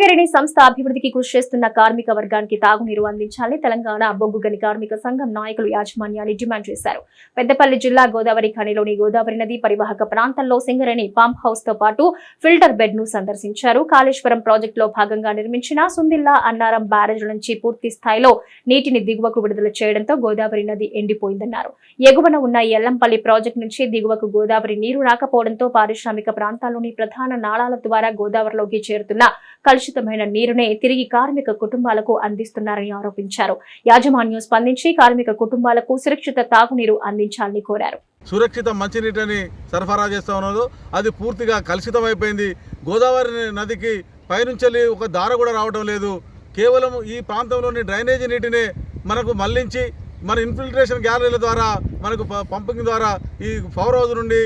సింగరేణి సంస్థ అభివృద్ధికి కృషి చేస్తున్న కార్మిక వర్గానికి తాగునీరు అందించాలని తెలంగాణ బొగ్గు గని కార్మిక సంఘం నాయకులు యాజమాన్యాన్ని డిమాండ్ చేశారు. పెద్దపల్లి జిల్లా గోదావరి ఖనిలోని గోదావరి నది పరివాహక ప్రాంతంలో సింగరేణి పంప్ హౌస్తో పాటు ఫిల్టర్ బెడ్ను సందర్శించారు. కాళేశ్వరం ప్రాజెక్టులో భాగంగా నిర్మించిన సుందిల్లా అన్నారం బ్యారేజ్ నుంచి పూర్తి స్థాయిలో నీటిని దిగువకు విడుదల చేయడంతో గోదావరి నది ఎండిపోయిందన్నారు. ఎగువన ఉన్న ఎల్లంపల్లి ప్రాజెక్టు నుంచి దిగువకు గోదావరి నీరు రాకపోవడంతో పారిశ్రామిక ప్రాంతాల్లోని ప్రధాన నాళాల ద్వారా గోదావరిలోకి చేరుతున్న కలుషితమైన నీరునే తిరిగి కార్మిక కుటుంబాలకు అందిస్తున్నారని ఆరోపించారు. యాజమాన్యం స్పందించి కార్మిక కుటుంబాలకు సురక్షిత తాగునీరు అందించాలని కోరారు. సురక్షిత మంచినీటిని సరఫరా చేస్తూ ఉన్నారు అది పూర్తిగా కలుషితం అయిపోయింది. గోదావరి నదికి పైనుంచెల్లి ఒక దార కూడా రావడం లేదు. కేవలం ఈ ప్రాంతంలోని డ్రైనేజీ నీటిని మనకు మళ్ళించి మన ఇన్ఫిల్ట్రేషన్ గ్యాలరీల ద్వారా మనకు పంపింగ్ ద్వారా ఈ పవర్ హౌస్ నుండి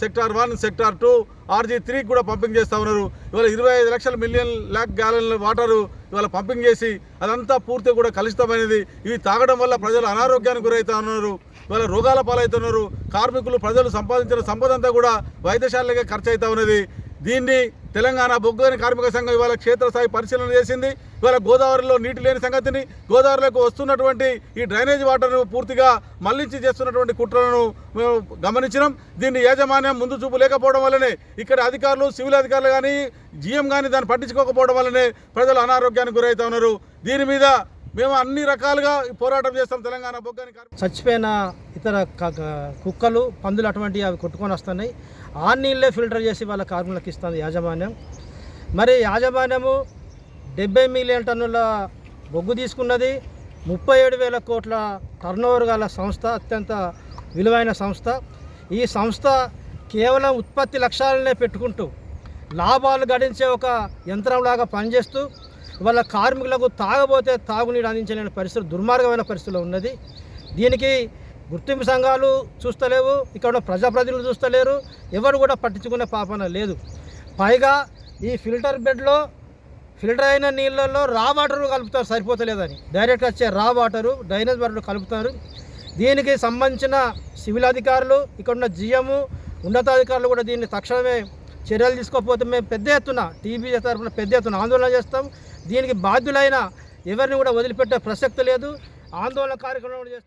sector one sector two RG త్రీకి కూడా పంపింగ్ చేస్తూ ఉన్నారు. ఇవాళ ఇరవై ఐదు లక్షల మిలియన్ ల్యాక్ గ్యాలన్ల వాటరు ఇవాళ పంపింగ్ చేసి అదంతా పూర్తిగా కూడా కలుషితమైనది. ఇవి తాగడం వల్ల ప్రజలు అనారోగ్యానికి గురవుతా ఉన్నారు. ఇవాళ రోగాల పాలవుతున్నారు. కార్మికులు ప్రజలు సంపాదించిన సంపద అంతా కూడా వైద్యశాలకే ఖర్చు అవుతా ఉన్నది. దీన్ని తెలంగాణ బొగ్గని కార్మిక సంఘం ఇవాళ క్షేత్రస్థాయి పరిశీలన చేసింది. ఇవాళ గోదావరిలో నీటి లేని సంగతిని గోదావరిలోకి వస్తున్నటువంటి ఈ డ్రైనేజ్ వాటర్ను పూర్తిగా మళ్ళించి చేస్తున్నటువంటి కుట్రలను మేము గమనించినాం. దీన్ని యాజమాన్యం ముందు చూపు లేకపోవడం వల్లనే ఇక్కడ అధికారులు సివిల్ అధికారులు కానీ జీఎం కానీ దాన్ని పట్టించుకోకపోవడం వల్లనే ప్రజలు అనారోగ్యానికి గురవుతా ఉన్నారు. దీని మీద మేము అన్ని రకాలుగా పోరాటం చేస్తాం తెలంగాణ బొగ్గని చచ్చిపోయిన ఇతర కుక్కలు పందులు అటువంటివి అవి కొట్టుకొని వస్తున్నాయి. ఆ నీళ్ళే ఫిల్టర్ చేసి వాళ్ళ కార్మికులకు ఇస్తుంది యాజమాన్యం. మరి యాజమాన్యము డెబ్బై మిలియన్ టన్నుల బొగ్గు తీసుకున్నది. ముప్పై ఏడు వేల కోట్ల టర్నోవర్ గల సంస్థ అత్యంత విలువైన సంస్థ. ఈ సంస్థ కేవలం ఉత్పత్తి లక్ష్యాలనే పెట్టుకుంటూ లాభాలు గడించే ఒక యంత్రంలాగా పనిచేస్తూ వాళ్ళ కార్మికులకు తాగబోతే తాగునీరు అందించలేని పరిస్థితి దుర్మార్గమైన పరిస్థితిలో ఉన్నది. దీనికి గుర్తింపు సంఘాలు చూస్తలేవు ఇక్కడ ఉన్న ప్రజాప్రతినిధులు చూస్తలేరు ఎవరు కూడా పట్టించుకునే పాపన లేదు. పైగా ఈ ఫిల్టర్ బెడ్లో ఫిల్టర్ అయిన నీళ్ళల్లో రా వాటరు కలుపుతారు సరిపోతలేదని. డైరెక్ట్ వచ్చే రా వాటరు డ్రైనేజ్ వాటర్ కలుపుతారు. దీనికి సంబంధించిన సివిల్ అధికారులు ఇక్కడ ఉన్న జిఎం ఉన్నతాధికారులు కూడా దీన్ని తక్షణమే చర్యలు తీసుకోకపోతే మేము పెద్ద ఎత్తున టీబీ తరఫున పెద్ద ఎత్తున ఆందోళన చేస్తాం. దీనికి బాధ్యులైన ఎవరిని కూడా వదిలిపెట్టే ప్రసక్తి లేదు. ఆందోళన కార్యక్రమం చేస్తాం.